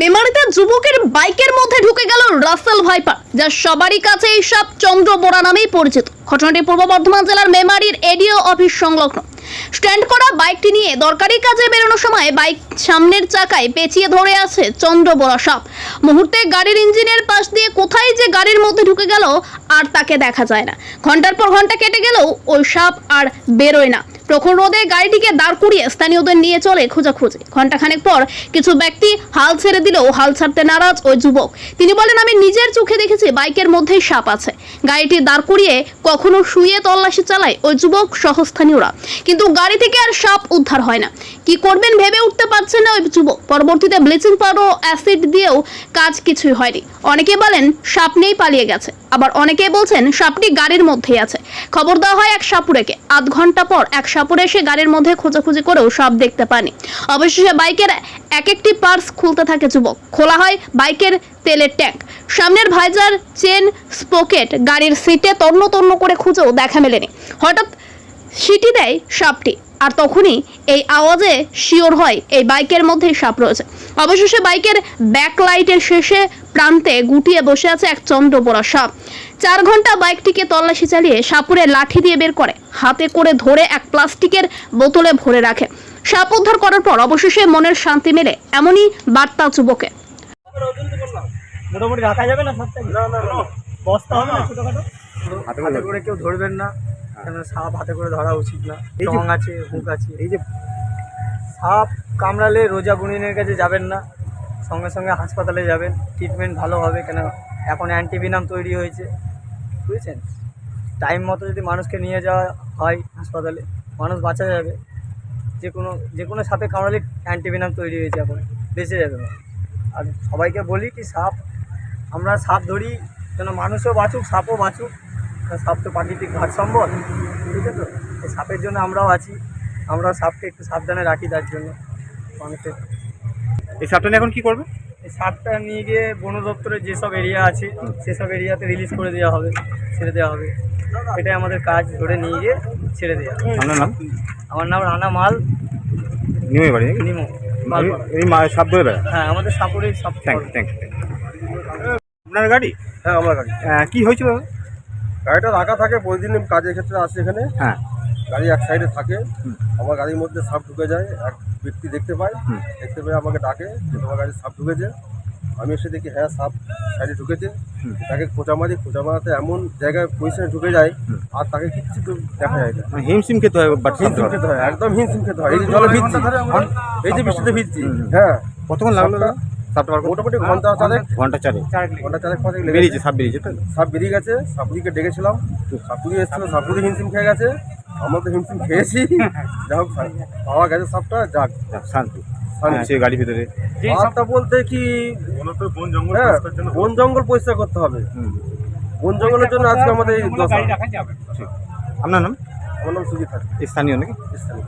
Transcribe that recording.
মেমারিতে যুবকের বাইকের মধ্যে ঢুকে গেল রাসেল ভাইপার, যা সবারই কাছে এই সব চন্দ্র বোরা নামেই পরিচিত। ঘটনাটি পূর্ব বর্ধমান জেলার মেমারির এডিও অফিস সংলগ্ন। স্ট্যান্ড করা বাইকটি নিয়ে দরকারি কাজে বেরোনোর সময় বাইক সামনের চাকায় পেঁচিয়ে ধরে আছে চন্দ্র বোরা সাপ। মুহূর্তে গাড়ির ইঞ্জিনের পাশ দিয়ে কোথায় যে গাড়ির মধ্যে ঢুকে গেল আর তাকে দেখা যায় না। ঘণ্টার পর ঘণ্টা কেটে গেলেও ওই সাপ আর বেরোয় না। প্রখর রোদে গাড়িটিকে দাঁড় করিয়ে স্থানীয়দের নিয়ে চলে খোঁজাখুঁজি। ঘন্টাখানেক পর কিছু ব্যক্তি হাল ছেড়ে দিলেও হাল ছাড়তে নারাজ ওই যুবক। তিনি বলেন, আমি নিজের চোখে দেখেছি বাইকের মধ্যেই সাপ আছে। গাড়িটি দাঁড় করিয়ে কখনো শুয়ে তল্লাশি চালায় ওই যুবক সহ স্থানীয়রা কিন্তু গাড়ি থেকে আর সাপ উদ্ধার হয় না। কি করবেন ভেবে উঠতে পারছেন না ওই যুবক পরবর্তীতে ব্লিচিং পাউডার অ্যাসিড দিয়েও কাজ কিছুই হয়নি। অনেকে বলেন সাপ নেই পালিয়ে গেছে। আবার অনেকে বলছেন সাপটি গাড়ির মধ্যেই আছে। খবর দেওয়া হয় এক সাপুরেকে আধ ঘণ্টা পর এক সাপুরে এসে গাড়ির মধ্যে খোঁজাখুঁজি করেও সাপ দেখতে পায়নি। অবশেষে বাইকের এক একটি পার্স খুলতে থাকে যুবক। খোলা হয় বাইকের তেলের ট্যাঙ্ক। সামনের ভাইজার চেন স্পোকেট গাড়ির সিটে তন্ন তন্ন করে খুঁজেও দেখা মেলেনি। হঠাৎ সিটি দেয় সাপটি। আর তখনই এই আওয়াজে শিওর হয় এই বাইকের মধ্যেই সাপ রয়েছে। অবশেষে বাইকের ব্যাক লাইটের শেষে প্রান্তে গুটিয়ে বসে আছে এক চন্দ্র চন্দ্রপোড়া সাপ। চার ঘণ্টা বাইকটিকে তল্লাশি চালিয়ে সাপুরে লাঠি দিয়ে বের করে হাতে করে ধরে এক প্লাস্টিকের বোতলে ভরে রাখে। সাপ উদ্ধার করার পর অবশেষে মনের শান্তি মেলে এমনই বার্তা যুবকে মোটামুটি রাখা যাবে না না না বস্তা হবে না। ছোটখাটো? হাতে করে কেউ ধরবেন না। কেন সাপ হাতে করে ধরা উচিত না। রং আছে হুক আছে। এই যে সাপ কামড়ালে রোজা বুনিনের কাছে যাবেন না। সঙ্গে সঙ্গে হাসপাতালে যাবেন। ট্রিটমেন্ট ভালো হবে কেন? এখন অ্যান্টিভিনাম তৈরি হয়েছে। বুঝেছেন? টাইম মতো যদি মানুষকে নিয়ে যাওয়া হয় হাসপাতালে মানুষ বাঁচা যাবে। যে কোনো যে কোনো সাপে কামড়ালে অ্যান্টিভিনাম তৈরি হয়েছে এখন। বেঁচে যাবে মানুষ। আর সবাইকে বলি কি সাপ আমরা সাপ ধরি যেন মানুষও বাঁচুক সাপও বাঁচুক। সাপ তো প্রাকৃতিক ভারসাম্য ঠিক আছে তো সাপের জন্য আমরাও আছি। আমরাও সাপকে একটু সাবধানে রাখি তার জন্য। মানুষের। এই সাপটা নিয়ে এখন কি করবে? এই সাপটা নিয়ে গিয়ে বন দপ্তরের যেসব এরিয়া আছে সেসব এরিয়াতে রিলিজ করে দেওয়া হবে ছেড়ে দেওয়া হবে। এটাই আমাদের কাজ ধরে নিয়ে গিয়ে ছেড়ে দেওয়া আপনার নাম? আমার নাম রানা মাল। নিমে বাড়ি নিমো। মালপাড়া। এই- এই সাপ ধরে বেড়া হ্যাঁ আমাদের সাপোরে সাপ থ্যাংক থ্যাংক আপনার গাড়ি? হ্যাঁ আমার গাড়ি। কি হয়েছিল? গাড়িটা রাখা থাকে প্রতিদিন কাজের ক্ষেত্রে আসি এখানে। হ্যাঁ। গাড়ি এক সাইডে থাকে। আমার গাড়ির মধ্যে সাপ ঢুকে যায় এক ব্যক্তি দেখতে পায়। দেখতে পেয়ে আমাকে ডাকে যে তোমার গাড়ির সাপ ঢুকেছে? আমি এসে দেখি হ্যাঁ সাপ সাইডে ঢুকেছে। তাকে খোঁচা মারি। খোঁচা মারাতে এমন জায়গায় পজিশনে ঢুকে যায় আর তাকে কিচ্ছু তো দেখা যায় না। মানে হিমশিম খেতে হয় বাট হিমসিম খেতে হয়। একদম হিমসিম খেতে হয়। এই যে জলে ভিজছি। এই যে বৃষ্টিতে ভিজছি। হ্যাঁ। কতক্ষণ লাগল মোটামুটি ঘণ্টা চারেক। ঘণ্টা চারে ঘণ্টা চারেক পাঁচেক বেরিয়েছে সাপ বেরিয়েছে তো? সাপ বেরিয়ে গেছে সাপুরিকে ডেকেছিলাম। সাপুরি এসেছিল সাপুরি হিমসিম খেয়ে গেছে। আমরা তো হিমসিম খেয়েছি। যা হোক পাওয়া গেছে সাপটা যাক। যাক, শান্তি। শান্তি। হ্যাঁ, সে গাড়ি ভিতরে। সাপটা বলতে কি হ্যাঁ, বন জঙ্গল পরিষ্কার করতে হবে। হুম, বন জঙ্গলের জন্য আজকে আমাদের এই আপনার নাম? আমার নাম সুজিত স্থানীয় নাকি? স্থানীয়।